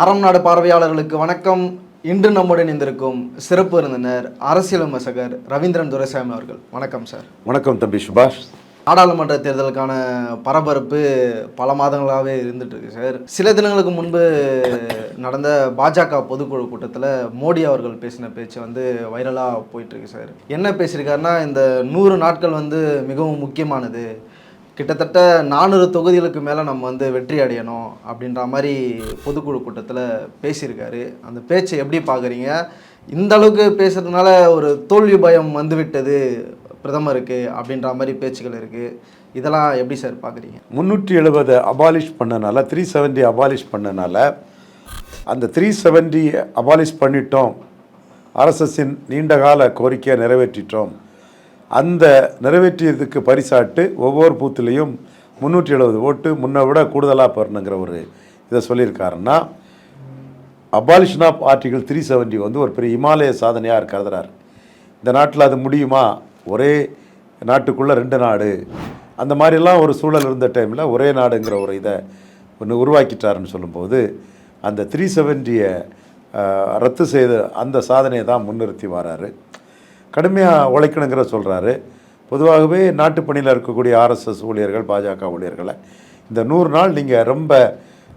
அறம் நாடு பார்வையாளர்களுக்கு வணக்கம். இன்று நம்முடன் இணைந்திருக்கும் சிறப்பு விருந்தினர் அரசியல் விமர்சகர் ரவீந்திரன் துரைசாமி அவர்கள். வணக்கம் சார். வணக்கம் தம்பி சுபாஷ். நாடாளுமன்ற தேர்தலுக்கான பரபரப்பு பல மாதங்களாகவே இருந்துட்டு இருக்கு சார். சில தினங்களுக்கு முன்பு நடந்த பாஜக பொதுக்குழு கூட்டத்தில் மோடி அவர்கள் பேசின பேச்சு வந்து வைரலாக போயிட்டு இருக்கு சார். என்ன பேசியிருக்காருன்னா இந்த நூறு நாட்கள் வந்து மிகவும் முக்கியமானது. கிட்டத்தட்ட நானூறு தொகுதிகளுக்கு மேலே நம்ம வந்து வெற்றி அடையணும் அப்படின்ற மாதிரி பொதுக்குழு கூட்டத்தில் பேசியிருக்காரு. அந்த பேச்சை எப்படி பார்க்குறீங்க இந்த அளவுக்கு பேசுறதுனால ஒரு தோல்வி பயம் வந்துவிட்டது பிரதமருக்கு அப்படின்ற மாதிரி பேச்சுகள் இருக்குது இதெல்லாம் எப்படி சார் பார்க்குறீங்க முந்நூற்றி எழுபது அபாலிஷ் பண்ணனால த்ரீ செவன்ட்டி அபாலிஷ் பண்ணனால அந்த த்ரீ செவன்டி அபாலிஷ் பண்ணிட்டோம். ஆர்எஸ்எஸ்ஸின் நீண்டகால கோரிக்கையை நிறைவேற்றிட்டோம். அந்த நிறைவேற்றியதுக்கு பரிசாட்டு ஒவ்வொரு பூத்துலேயும் முந்நூற்றி எழுபது ஓட்டு முன்னை விட கூடுதலாக பெறணுங்கிற ஒரு இதை சொல்லியிருக்காருன்னா abolition of article three seventy வந்து ஒரு பெரிய இமாலய சாதனையாக கருதுறாரு. இந்த நாட்டில் அது முடியுமா? ஒரே நாட்டுக்குள்ளே ரெண்டு நாடு. அந்த மாதிரிலாம் ஒரு சூழல் இருந்த டைமில் ஒரே நாடுங்கிற ஒரு இதை ஒன்று உருவாக்கிட்டாருன்னு சொல்லும்போது அந்த த்ரீ செவன்ட்டியை ரத்து செய்த அந்த சாதனையை தான் முன்னிறுத்தி வராரு. கடுமையாக உழைக்கணுங்கிற சொல்கிறாரு பொதுவாகவே நாட்டுப்பணியில் இருக்கக்கூடிய ஆர்எஸ்எஸ் ஊழியர்கள் பாஜக ஊழியர்களை இந்த நூறு நாள் நீங்கள் ரொம்ப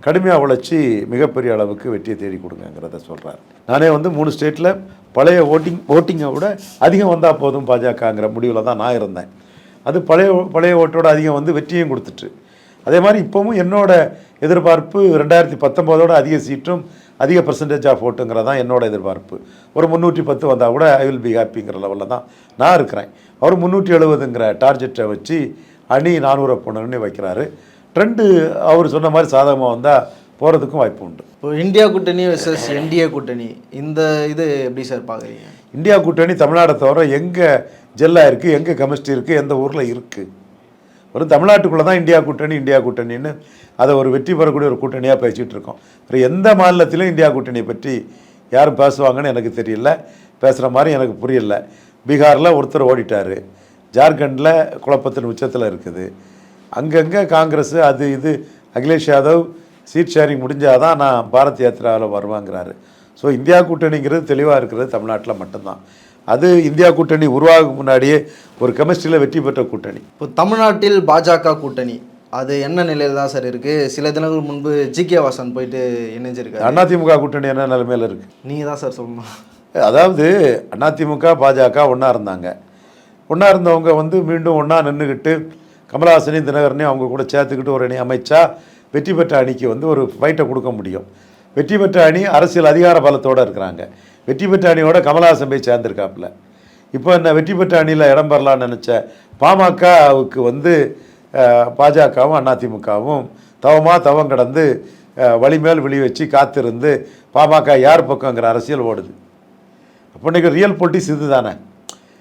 கடுமையாக உழைச்சி மிகப்பெரிய அளவுக்கு வெற்றியை தேடி கொடுங்கங்கிறத சொல்கிறார் நானே வந்து மூணு ஸ்டேட்டில் பழைய ஓட்டிங் ஓட்டிங்கை விட அதிகம் வந்தால் போதும் பாஜகங்கிற முடிவில் தான் நான் இருந்தேன். அது பழைய பழைய ஓட்டோட அதிகம் வந்து வெற்றியும் கொடுத்துட்டு. அதே மாதிரி இப்போவும் என்னோட எதிர்பார்ப்பு ரெண்டாயிரத்தி பத்தொம்போதோட அதிக சீட்டும் அதிக பர்சன்டேஜ் ஆஃப் ஓட்டுங்கிறது தான் என்னோட எதிர்பார்ப்பு. ஒரு முந்நூற்றி பத்து வந்தால் கூட ஐ வில் பி ஹாப்பிங்கிற லெவலில் தான் நான் இருக்கிறேன். அவர் முந்நூற்றி எழுபதுங்கிற டார்கெட்டை வச்சு அணி நானூறு போனன்னு வைக்கிறாரு. ட்ரெண்டு அவர் சொன்ன மாதிரி சாதகமாக வந்தால் போகிறதுக்கும் வாய்ப்பு உண்டு. இப்போ இந்தியா கூட்டணி வெர்சஸ் என்டிஏ கூட்டணி இந்த இது எப்படி சார் பார்க்குறீங்க? இந்தியா கூட்டணி தமிழ்நாடை தவிர எங்கே ஜெல்லாக இருக்குது எங்கே கெமிஸ்ட்ரி இருக்குது எந்த ஊரில் இருக்குது வெறும் தமிழ்நாட்டுக்குள்ளே தான் இந்தியா கூட்டணி இந்தியா கூட்டணின்னு அதை ஒரு வெற்றி பெறக்கூடிய ஒரு கூட்டணியாக பேசிகிட்டு இருக்கோம். வேறு எந்த மாநிலத்திலும் இந்தியா கூட்டணியை பற்றி யாரும் பேசுவாங்கன்னு எனக்கு தெரியல. பேசுகிற மாதிரி எனக்கு புரியல. பீகாரில் ஒருத்தர் ஓடிட்டார். ஜார்க்கண்டில் குழப்பத்தின் உச்சத்தில் இருக்குது. அங்கங்கே காங்கிரஸ் அது இது அகிலேஷ் யாதவ் சீட் ஷேரிங் முடிஞ்சாதான் நான் பாரத் யாத்திராவில் வருவாங்கிறாரு. ஸோ இந்தியா கூட்டணிங்கிறது தெளிவாக இருக்கிறது தமிழ்நாட்டில் மட்டும்தான். அது இந்தியா கூட்டணி உருவாகும் முன்னாடியே ஒரு கெமிஸ்ட்ரியில் வெற்றி பெற்ற கூட்டணி. இப்போ தமிழ்நாட்டில் பாஜக கூட்டணி. அது என்ன நிலையில் தான் சார் இருக்குது சில தினங்கள் முன்பு ஜி கே வாசன் போயிட்டு இணைஞ்சிருக்காரு. அதிமுக கூட்டணி என்ன நிலைமையில் இருக்குது நீங்கள் தான் சார் சொல்லணும். அதாவது அதிமுக பாஜக ஒன்றா இருந்தாங்க. ஒன்றா இருந்தவங்க வந்து மீண்டும் ஒன்றா நின்றுக்கிட்டு கமலஹாசனையும் தினகரனையும் அவங்க கூட சேர்த்துக்கிட்டு ஒரு அணி அமைச்சா வெற்றி பெற்ற அணிக்கு வந்து ஒரு ஃபைட்டை கொடுக்க முடியும். வெற்றி பெற்ற அணி அரசியல் அதிகார பலத்தோடு இருக்கிறாங்க. வெற்றி பெற்ற அணியோட கமலஹாசன் போய் சேர்ந்துருக்காப்புல. இப்போ என்ன வெற்றி பெற்ற அணியில் இடம் பெறலான்னு நினச்ச பாமகவுக்கு வந்து பாஜகவும் அதிமுகவும் தவமாக தவம் கடந்து வழிமேல் விழி வச்சு காத்திருந்து பாமக யார் பக்கங்கிற அரசியல் ஓடுது. அப்போ இன்றைக்கி ரியல் பொலிட்டிக்ஸ் இது தானே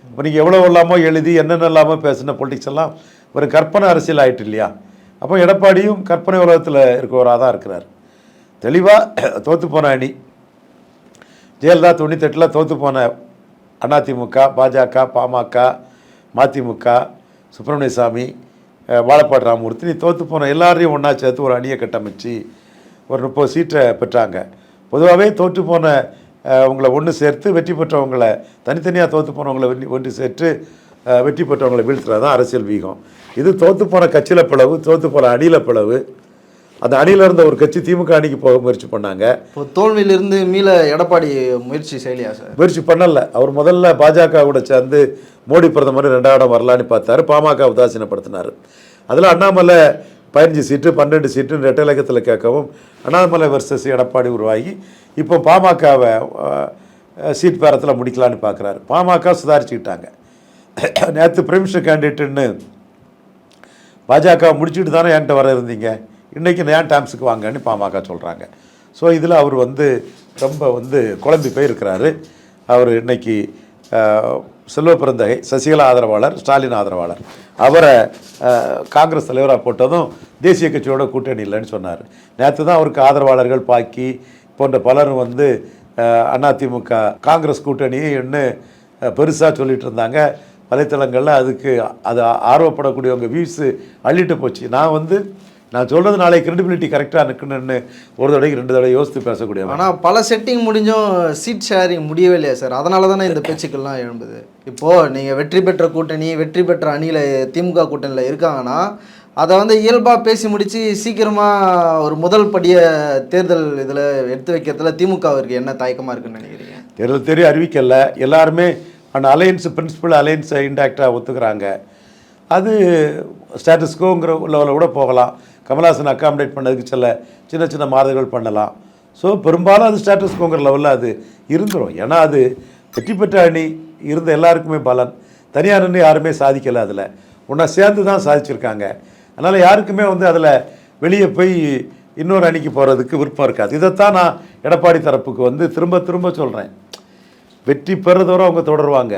இப்போ நீங்கள் எவ்வளோ இல்லாமோ எழுதி என்னென்ன இல்லாமல் பேசின பொலிட்டிக்ஸ் எல்லாம் ஒரு கற்பனை அரசியல் ஆயிட்டு இல்லையா? அப்போ எடப்பாடியும் கற்பனை உலகத்தில் இருக்கிறவராக தான் இருக்கிறார். தெளிவாக தோற்று போன அணி. ஜெயலலிதா தொண்ணூத்தெட்டில் தோற்று போன அதிமுக பாஜக பாமக மதிமுக சுப்பிரமணிய சாமி வாழப்பாடு ராமமூர்த்தி நீ தோற்று போன எல்லாரையும் ஒன்றா சேர்த்து ஒரு அணியை கட்டமைச்சு ஒரு முப்பது சீட்டை பெற்றாங்க. பொதுவாகவே தோற்று போன உங்களை ஒன்று சேர்த்து வெற்றி பெற்றவங்களை தனித்தனியாக தோற்று போனவங்களை ஒன்று சேர்த்து வெற்றி பெற்றவங்களை வீழ்த்துறது தான் அரசியல் வீகம். இது தோற்று போன கட்சியில் பிளவு தோற்று போன அணியில் பிளவு. அந்த அணியில் இருந்த ஒரு கட்சி திமுக அணிக்கு போக முயற்சி பண்ணாங்க. இப்போ தோல்வியிலிருந்து மீள எடப்பாடி முயற்சி செய்யலையா சார்? முயற்சி பண்ணல. அவர் முதல்ல பாஜக கூட சேர்ந்து மோடி பிரதமர் ரெண்டாவது வரலான்னு பார்த்தாரு. பாமக உதாசீனப்படுத்தினார். அதில் அண்ணாமலை பதினஞ்சு சீட்டு பன்னெண்டு சீட்டு ரெட்டை இலக்கத்தில் கேட்கவும் அண்ணாமலை வர்சஸ் எடப்பாடி உருவாகி இப்போ பாமகவை சீட் பேரத்தில் முடிக்கலான்னு பார்க்குறாரு பாமக சுதாரிச்சுக்கிட்டாங்க. நேற்று பிரைமினிஸ்டர் கேண்டிடேட்டுன்னு பாஜக முடிச்சுட்டு தானே என்கிட்ட வர இருந்தீங்க? இன்றைக்கி ஏன் டைம்ஸுக்கு வாங்கன்னு பாமக சொல்கிறாங்க ஸோ இதில் அவர் வந்து ரொம்ப வந்து குழம்பி போயிருக்கிறாரு. அவர் இன்னைக்கு செல்வ பிறந்தகை சசிகலா ஆதரவாளர் ஸ்டாலின் ஆதரவாளர். அவரை காங்கிரஸ் தலைவராக போட்டதும் தேசிய கட்சியோட கூட்டணி இல்லைன்னு சொன்னார். நேற்று தான் அவருக்கு ஆதரவாளர்கள் பாக்கி போன்ற பலரும் வந்து அதிமுக காங்கிரஸ் கூட்டணின்னு பெருசாக சொல்லிட்டு இருந்தாங்க. வலைத்தளங்களில் அதுக்கு அது ஆர்வப்படக்கூடியவங்க வியூஸு அள்ளிட்டு போச்சு. நான் வந்து நான் சொல்கிறது நாளை கிரெடிபிலிட்டி கரெக்டாக நிற்கணும்னு ஒரு தடவைக்கு ரெண்டு தடவை யோசித்து பேசக்கூடியவன் ஆனால் பல செட்டிங் முடிஞ்சும் சீட் ஷேரிங் முடியவே இல்லையா சார் அதனால தானே இந்த பேச்சுக்கள்லாம் எழும்புது. இப்போது நீங்கள் வெற்றி பெற்ற கூட்டணி வெற்றி பெற்ற அணியில் திமுக கூட்டணியில் இருக்காங்கன்னா அதை வந்து இயல்பாக பேசி முடித்து சீக்கிரமாக ஒரு முதல் படியை தேர்தல் இதில் எடுத்து வைக்கிறதுல திமுகவிற்கு என்ன தயக்கமாக இருக்குன்னு நினைக்கிறீங்க? தேர்தல் தெரிய அறிவிக்கல. எல்லாருமே அந்த அலையன்ஸ் பிரின்சிபல் அலையன்ஸை இன்டாக்டாக ஒத்துக்கிறாங்க. அது ஸ்டேட்டஸ்கோங்கிற லெவலில் கூட போகலாம். கமல்ஹாசன் அக்காமடேட் பண்ணதுக்கு சில சின்ன சின்ன மாறுதல்கள் பண்ணலாம். ஸோ பெரும்பாலும் அது ஸ்டேட்டஸ் கோங்கிற லெவலில் அது இருந்துடும் ஏன்னா அது வெற்றி பெற்ற அணி இருந்த எல்லாருக்குமே பலன். தனியார் அணி யாருமே சாதிக்கலை அதில். ஒன்றா சேர்ந்து தான் சாதிச்சிருக்காங்க. அதனால் யாருக்குமே வந்து அதில் வெளியே போய் இன்னொரு அணிக்கு போகிறதுக்கு விருப்பம் இருக்காது. இதைத்தான் நான் எடப்பாடி தரப்புக்கு வந்து திரும்ப திரும்ப சொல்கிறேன் வெற்றி பெறதோறும் அவங்க தொடருவாங்க.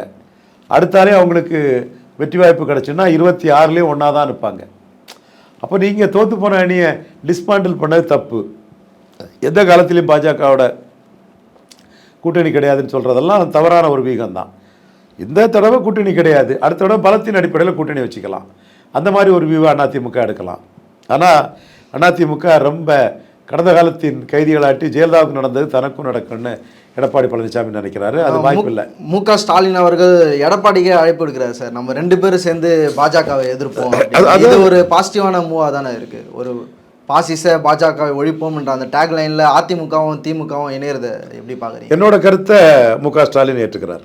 அடுத்தாலே அவங்களுக்கு வெற்றி வாய்ப்பு கிடச்சுன்னா இருபத்தி ஆறுலேயும் ஒன்றா தான் இருப்பாங்க. அப்போ நீங்கள் தோற்று போன அணியை டிஸ்மாண்டில் பண்ணது தப்பு. எந்த காலத்திலையும் பாஜகவோட கூட்டணி கிடையாதுன்னு சொல்கிறதெல்லாம் தவறான ஒரு வீகம் தான் இந்த தடவை கூட்டணி கிடையாது. அடுத்த தடவை பலத்தின் அடிப்படையில் கூட்டணி வச்சுக்கலாம். அந்த மாதிரி ஒரு வியூவை அதிமுக எடுக்கலாம். ஆனால் அதிமுக ரொம்ப கடந்த காலத்தின் கைதிகளாட்டி ஜெயலலிதாவுக்கு நடந்தது தனக்கும் நடக்கும்னு எடப்பாடி பழனிசாமி நினைக்கிறாரு. அது வாய்ப்பு இல்லை மு க ஸ்டாலின் அவர்கள் எடப்பாடிக்கே அழைப்பு எடுக்கிறார் சார். நம்ம ரெண்டு பேரும் சேர்ந்து பாஜகவை எதிர்ப்போம். இது ஒரு பாசிட்டிவான மூவா தானே இருக்கு. ஒரு பாசிச பாஜகவை ஒழிப்போம்ன்ற அந்த டேக் லைன்ல அதிமுகவும் திமுகவும் இணையறத எப்படி பாக்குறீங்க என்னோட கருத்தை மு க ஸ்டாலின் ஏற்றுக்கிறார்.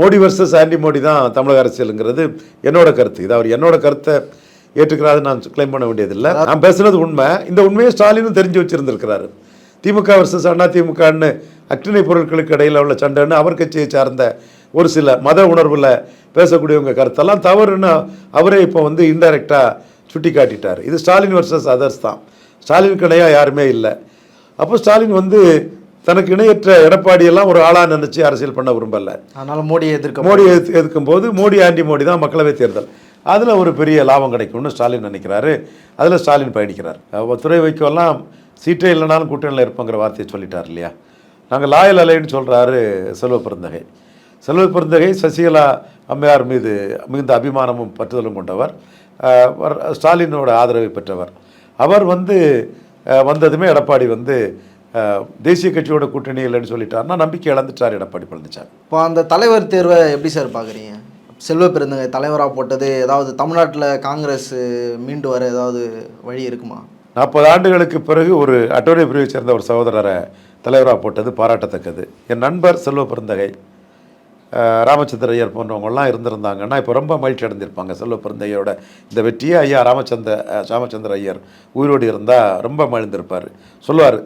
மோடி வர்சஸ் ஆன்டி மோடி தான் தமிழக அரசியலுங்கிறது என்னோட கருத்து. இது அவர் என்னோட கருத்தை ஏற்றுக்கிறாரு நான் கிளைம் பண்ண வேண்டியதில்லை. நான் பேசுனது உண்மை. இந்த உண்மையை ஸ்டாலினும் தெரிஞ்சு வச்சிருந்திருக்கிறாரு. திமுக வர்சஸ் அண்ணா திமுகன்னு அக்னிணை பொருட்களுக்கு இடையில உள்ள சண்டைன்னு அவர் கட்சியை சார்ந்த ஒரு சில மத உணர்வில் பேசக்கூடியவங்க கருத்தெல்லாம் தவறுன்னு அவரே இப்போ வந்து இன்டைரக்டாக சுட்டி காட்டிட்டார் இது ஸ்டாலின் வர்சஸ் அதர்ஸ் தான். ஸ்டாலினுக்கு இணையாக யாருமே இல்லை. அப்போ ஸ்டாலின் வந்து தனக்கு இணையற்ற எடப்பாடியெல்லாம் ஒரு ஆளாக நினச்சி அரசியல் பண்ண விரும்பலை. அதனால மோடியை எதிர்க்க மோடி எதிர்த்து எதிர்க்கும் போது மோடி ஆண்டி மோடி தான் மக்களவை தேர்தல். அதில் ஒரு பெரிய லாபம் கிடைக்கும்னு ஸ்டாலின் நினைக்கிறாரு. அதில் ஸ்டாலின் பயணிக்கிறார். துறை வைக்கோல்லாம் சீட்டே இல்லைனாலும் கூட்டணியில் இருப்போங்கிற வார்த்தையை சொல்லிட்டார் இல்லையா? நாங்கள் லாயல் அலைன்னு சொல்கிறாரு செல்வ பிறந்தகை செல்வ பிறந்தகை சசிகலா அம்மையார் மீது மிகுந்த அபிமானமும் பற்றுதலும் கொண்டவர். ஸ்டாலினோட ஆதரவை பெற்றவர். அவர் வந்து வந்ததுமே எடப்பாடி வந்து தேசிய கட்சியோட கூட்டணி இல்லைன்னு சொல்லிட்டாருன்னா நம்பிக்கை இழந்துட்டார் எடப்பாடி பழனிசாமி இப்போ அந்த தலைவர் தேர்வை எப்படி சார் பார்க்குறீங்க? செல்வ பெருந்தகை தலைவராக போட்டது ஏதாவது தமிழ்நாட்டில் காங்கிரஸ் மீண்டு வர ஏதாவது வழி இருக்குமா? நாற்பது ஆண்டுகளுக்கு பிறகு ஒரு அட்டோரிய பிரிவை சேர்ந்த ஒரு சகோதரரை தலைவராக போட்டது பாராட்டத்தக்கது. என் நண்பர் செல்வ பிறந்தகை ராமச்சந்திர ஐயர் போன்றவங்கெல்லாம் இருந்திருந்தாங்கன்னா இப்போ ரொம்ப மகிழ்ச்சி அடைந்திருப்பாங்க. செல்வ பெருந்தகையோட இந்த வெற்றியை ஐயா ராமச்சந்திர ராமச்சந்திர ஐயர் உயிரோடு இருந்தால் ரொம்ப மகிழ்ந்திருப்பார். சொல்லுவார்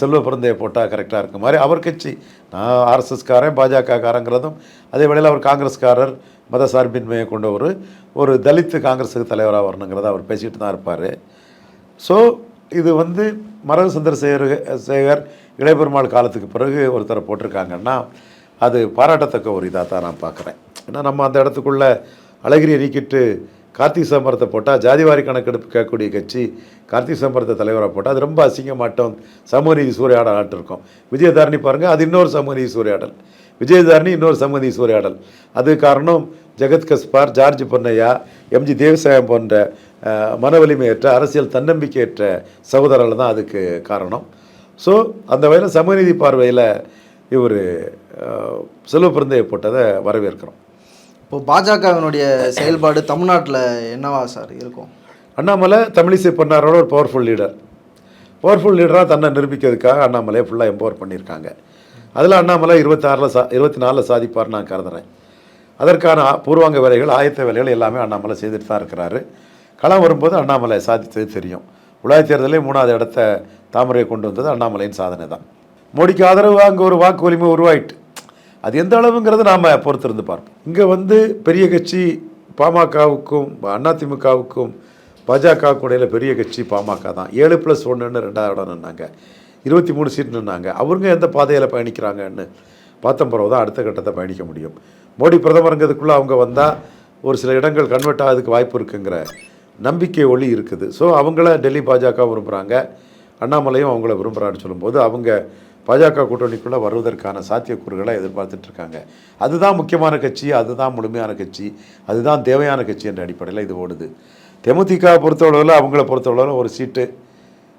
செல்வ பிறந்தையை போட்டால் கரெக்டாக இருக்க மாதிரி அவர் கட்சி நான் ஆர்எஸ்எஸ்காரன் பாஜகக்காரங்கிறதும் அதே வேளையில் அவர் காங்கிரஸ்காரர் மத சார்பின்மையை கொண்ட ஒரு ஒரு தலித்து காங்கிரஸுக்கு தலைவராக வரணுங்கிறத அவர் பேசிகிட்டு தான் இருப்பார். ஸோ இது வந்து மரக சந்திரசேகர் சேகர் இளையபெருமாள் காலத்துக்கு பிறகு ஒருத்தரை போட்டிருக்காங்கன்னா அது பாராட்டத்தக்க ஒரு இதாக தான் நான் பார்க்குறேன். ஏன்னா நம்ம அந்த இடத்துக்குள்ள அழகிரியை நீக்கிட்டு கார்த்திக் சிதம்பரத்தை போட்டால் ஜாதிவாரி கணக்கெடுப்பு கேட்கக்கூடிய கட்சி கார்த்திக் சிதம்பரத்தை தலைவராக போட்டால் அது ரொம்ப அசிங்கமாட்டம். சமூக நீதி சூறையாடல் ஆட்டிருக்கும் விஜயதாரணி பாருங்கள் அது இன்னொரு சமூக நீதி சூறையாடல். விஜயதாரணி இன்னொரு சமூக நீதி சூறையாடல். அது காரணம் ஜெகத் கஸ்பார் ஜார்ஜ் பொன்னையா எம்ஜி தேவசாயம் போன்ற மன வலிமையற்ற அரசியல் தன்னம்பிக்கையற்ற சகோதரர்கள் தான் அதுக்கு காரணம். ஸோ அந்த வகையில் சமூகநீதி பார்வையில் இவர் செல்வ பிறந்தையை போட்டதை வரவேற்கிறோம். இப்போ பாஜகவினுடைய செயல்பாடு தமிழ்நாட்டில் என்னவா சார் இருக்கும்? அண்ணாமலை தமிழிசை பண்ணாரோட ஒரு பவர்ஃபுல் லீடர் பவர்ஃபுல் லீடராக தன்னை நிரூபிக்கிறதுக்காக அண்ணாமலையை ஃபுல்லாக எம்பவர் பண்ணியிருக்காங்க. அதில் அண்ணாமலை இருபத்தாறில் சா இருபத்தி நாலில் சாதிப்பார் நான் கருதுறேன். அதற்கான பூர்வாங்க வேலைகள் ஆயத்த வேலைகள் எல்லாமே அண்ணாமலை செய்துட்டு தான் இருக்கிறாரு. களம் வரும்போது அண்ணாமலை சாதித்தது தெரியும். உலாய் தேர்தலே மூணாவது இடத்த தாமரையை கொண்டு வந்தது அண்ணாமலையின் சாதனை தான். மோடிக்கு ஆதரவு அங்கே ஒரு வாக்கு வலிமை உருவாயிட்டு. அது எந்த அளவுங்கிறது நாம் பொறுத்திருந்து பார்ப்போம். இங்கே வந்து பெரிய கட்சி பாமகவுக்கும் அதிமுகவுக்கும் பாஜகவுக்கு இடையில பெரிய கட்சி பாமக தான். ஏழு ப்ளஸ் ஒன்றுன்னு ரெண்டாவது இடம் நின்னாங்க. இருபத்தி மூணு சீட் நின்னாங்க. அவங்க எந்த பாதையில் பயணிக்கிறாங்கன்னு பார்த்தம் பிறகு தான் அடுத்த கட்டத்தை பயணிக்க முடியும். மோடி பிரதமருங்கிறதுக்குள்ளே அவங்க வந்தால் ஒரு சில இடங்கள் கன்வெர்ட் ஆகிறதுக்கு வாய்ப்பு இருக்குங்கிற நம்பிக்கை ஒளி இருக்குது. ஸோ அவங்கள டெல்லி பாஜக விரும்புகிறாங்க அண்ணாமலையும் அவங்கள விரும்புகிறான்னு சொல்லும்போது அவங்க பாஜக கூட்டணிக்குள்ளே வருவதற்கான சாத்தியக்கூறுகளை எதிர்பார்த்துட்ருக்காங்க. அதுதான் முக்கியமான கட்சி அதுதான் முழுமையான கட்சி அதுதான் தேவையான கட்சி என்ற அடிப்படையில் இது ஓடுது. தேமுதிக பொறுத்தளவில் அவங்கள பொறுத்தளவில் ஒரு சீட்டு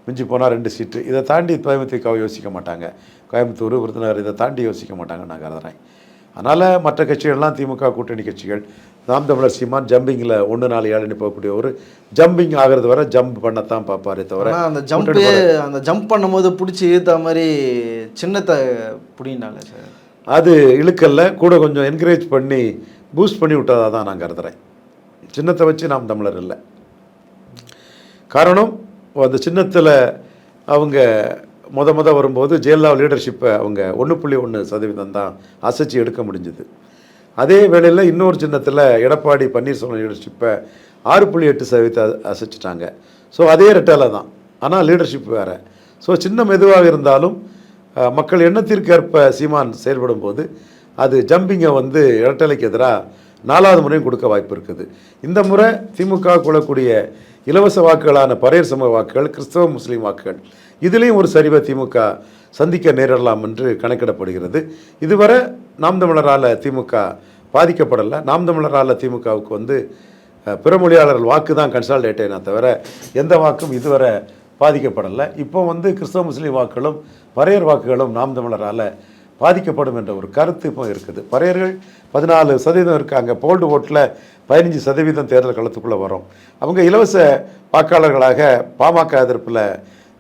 மிஞ்சி போனால் ரெண்டு சீட்டு. இதை தாண்டி தேமுதிகவை யோசிக்க மாட்டாங்க. கோயம்புத்தூர் விருதுநகர் இதை தாண்டி யோசிக்க மாட்டாங்க நான் கருதுறேன். அதனால் மற்ற கட்சிகள்லாம் திமுக கூட்டணி கட்சிகள் நாம் தமிழர் சீமான் ஜம்பிங்கில் ஒன்று நாலு ஏழு போகக்கூடிய ஒரு ஜம்பிங் ஆகிறது வரை ஜம்ப் பண்ணத்தான் பார்ப்பாரே தவிர அந்த ஜம்ப் அந்த ஜம்ப் பண்ணும்போது பிடிச்சி இழுத்த மாதிரி சின்னத்தை பிடினால சார். அது இழுக்கல்ல கூட கொஞ்சம் என்கரேஜ் பண்ணி பூஸ்ட் பண்ணி விட்டதாக தான் நான் கருதுறேன். சின்னத்தை வச்சு நாம் தமிழர் இல்லை. காரணம் அந்த சின்னத்தில் அவங்க முத முத வரும்போது ஜெயலலிதா லீடர்ஷிப்பை அவங்க ஒன்று புள்ளி ஒன்று சதவீதம் தான் அசைச்சு எடுக்க முடிஞ்சுது. அதே வேளையில் இன்னொரு சின்னத்தில் எடப்பாடி பன்னீர்செல்வம் லீடர்ஷிப்பை ஆறு புள்ளி எட்டு சதவீதத்தை அசைச்சிட்டாங்க. ஸோ அதே ரெட்டால தான். ஆனால் லீடர்ஷிப் வேறு. ஸோ சின்னம் எதுவாக இருந்தாலும் மக்கள் எண்ணத்திற்கேற்ப சீமான் செயல்படும் போது அது ஜம்பிங்கை வந்து இரட்டலைக்கு எதிராக நாலாவது முறையும் கொடுக்க வாய்ப்பு இருக்குது. இந்த முறை திமுக கொள்ளக்கூடிய இலவச வாக்குகளான பரையர் சமூக வாக்குகள் கிறிஸ்தவ முஸ்லீம் வாக்குகள் இதுலேயும் ஒரு சரிவை திமுக சந்திக்க நேரிடலாம் என்று கணக்கிடப்படுகிறது. இதுவரை நாம் தமிழரால் திமுக பாதிக்கப்படலை. நாம் தமிழரால் திமுகவுக்கு வந்து பிற மொழியாளர்கள் வாக்கு தான் கன்சால்டேட் தவிர எந்த வாக்கும் இதுவரை பாதிக்கப்படலை. இப்போ வந்து கிறிஸ்தவ முஸ்லீம் வாக்குகளும் பறையர் வாக்குகளும் நாம் தமிழரால் பாதிக்கப்படும் என்ற ஒரு கருத்து இப்போ இருக்குது. பறையர்கள் பதினாலு சதவீதம் இருக்காங்க. போல்டு ஓட்டில் பதினஞ்சு சதவீதம் தேர்தல் களத்துக்குள்ளே வரும். அவங்க இலவச வாக்காளர்களாக பாமக எதிர்ப்பில்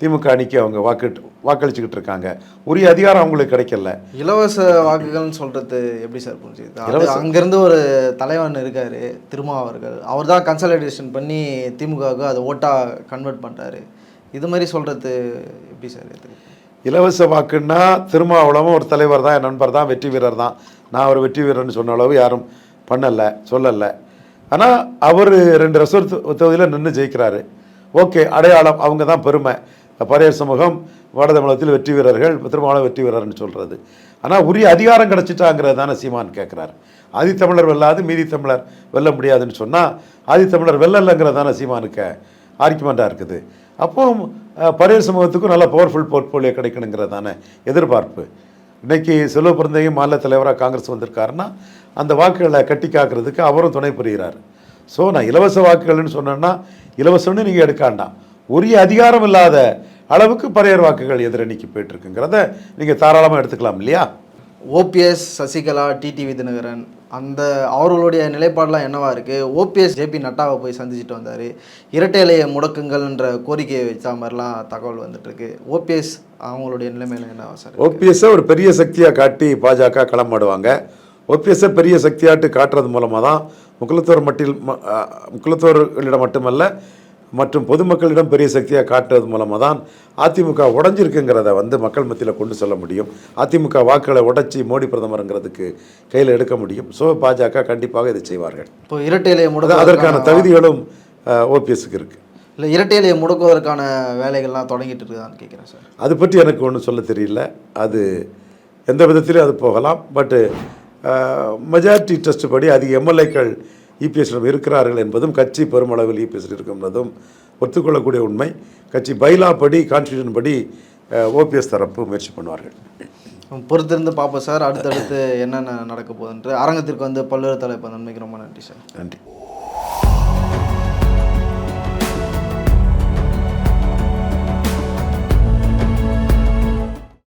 திமுக அணிக்கு அவங்க வாக்கு வாக்களிச்சுக்கிட்டு இருக்காங்க. உரிய அதிகாரம் அவங்களுக்கு கிடைக்கல. இலவச வாக்குகள்னு சொல்றது எப்படி சார் புரிஞ்சுது? அங்கிருந்து ஒரு தலைவன் இருக்காரு திருமாவர்கள் அவர் தான் கன்சல்டேஷன் பண்ணி திமுகவுக்கு அதை ஓட்டா கன்வெர்ட் பண்றாரு. இது மாதிரி சொல்றது எப்படி சார் இலவச வாக்குன்னா திருமாவளமும் ஒரு தலைவர் தான் என் நண்பர் தான் வெற்றி வீரர் தான். நான் ஒரு வெற்றி வீரர்னு சொன்ன அளவு யாரும் பண்ணலை சொல்லலை. ஆனால் அவர் ரெண்டு ரிசர்வ் தொகுதியில் நின்று ஜெயிக்கிறாரு. ஓகே அடையாளம் அவங்க தான் பெருமை. பரையர் சமூகம் வட தமிழகத்தில் வெற்றி வீரர்கள் திருமாவளம் வெற்றி வீரர்னு சொல்கிறது ஆனால் உரிய அதிகாரம் கிடச்சிட்டாங்கிறது தானே சீமான் கேட்குறாரு ஆதித்தமிழர் வெல்லாது மீதி தமிழர் வெல்ல முடியாதுன்னு சொன்னால் ஆதித்தமிழர் வெல்லலைங்கிறது தானே சீமானுக்கு ஆர்குமெண்ட்டாக இருக்குது. அப்போ அஹ், சமூகத்துக்கும் நல்ல பவர்ஃபுல் போர்ட்ஃபோலியோ கிடைக்கணுங்கிறது தானே எதிர்பார்ப்பு. இன்னைக்கு செல்வ பிறந்தையும் மாநில தலைவராக காங்கிரஸ் வந்திருக்காருன்னா அந்த வாக்குகளை கட்டி காக்கிறதுக்கு அவரும் துணை புரிகிறார் ஸோ நான் இலவச வாக்குகள்னு சொன்னேன்னா இலவசம்னு நீங்கள் எடுக்காண்டாம் உரிய அதிகாரம் இல்லாத அளவுக்கு பரையர் வாக்குகள் எதிரணிக்கு போயிட்டுருக்குங்கிறத நீங்கள் தாராளமாக எடுத்துக்கலாம் இல்லையா? ஓபிஎஸ் சசிகலா டிடிவி தினகரன் அந்த அவர்களுடைய நிலைப்பாடெலாம் என்னவா இருக்கு? ஓபிஎஸ் ஜேபி நட்டாவை போய் சந்திச்சுட்டு வந்தார். இரட்டை இலையை முடக்குங்கள்ன்ற கோரிக்கையை வச்ச மாதிரிலாம் தகவல் வந்துட்டு இருக்கு ஓபிஎஸ் அவங்களுடைய நிலைமையில என்னவா சார் ஓபிஎஸ்ஸை ஒரு பெரிய சக்தியாக காட்டி பாஜக களமாடுவாங்க ஓபிஎஸ்ஸை பெரிய சக்தியாட்டு காட்டுறது மூலமாக தான் முக்குலத்தோர் மட்டில் முக்குலத்தோர்களிடம் மட்டுமல்ல மற்றும் பொதுமக்களிடம் பெரிய சக்தியாக காட்டுறது மூலமாக தான் அதிமுக உடஞ்சிருக்குங்கிறத வந்து மக்கள் மத்தியில் கொண்டு செல்ல முடியும். அதிமுக வாக்குகளை உடைச்சி மோடி பிரதமருங்கிறதுக்கு கையில் எடுக்க முடியும். ஸோ பாஜக கண்டிப்பாக இதை செய்வார்கள். இப்போ இரட்டை இலையை அது- முடக்க அதற்கான தகுதிகளும் ஓபிஎஸ்க்கு இருக்குது இல்லை இரட்டை இலையை முடக்குவதற்கான வேலைகள்லாம் தொடங்கிட்டு இருக்குதான்னு கேட்குறேன் சார். அது பற்றி எனக்கு ஒன்றும் சொல்ல தெரியல. அது எந்த விதத்திலும் அது போகலாம். பட்டு மெஜாரிட்டி டெஸ்ட் படி அதிக எம்எல்ஏக்கள் இபிஎஸ்ஸிடம் இருக்கிறார்கள் என்பதும் கட்சி பெருமளவில் இபிஎஸ் இருக்கின்றதும் ஒத்துக்கொள்ளக்கூடிய உண்மை. கட்சி பைலா படி கான்ஸ்டியூஷன் படி ஓபிஎஸ் தரப்பு முயற்சி பண்ணுவார்கள். பொறுத்திருந்து பார்ப்போம் சார். அடுத்தடுத்து என்னென்ன நடக்க போகுதுன்ட்டு. அரங்கத்திற்கு வந்து பல்வேறு தலைப்பு. நன்மைக்கு ரொம்ப நன்றி சார். நன்றி.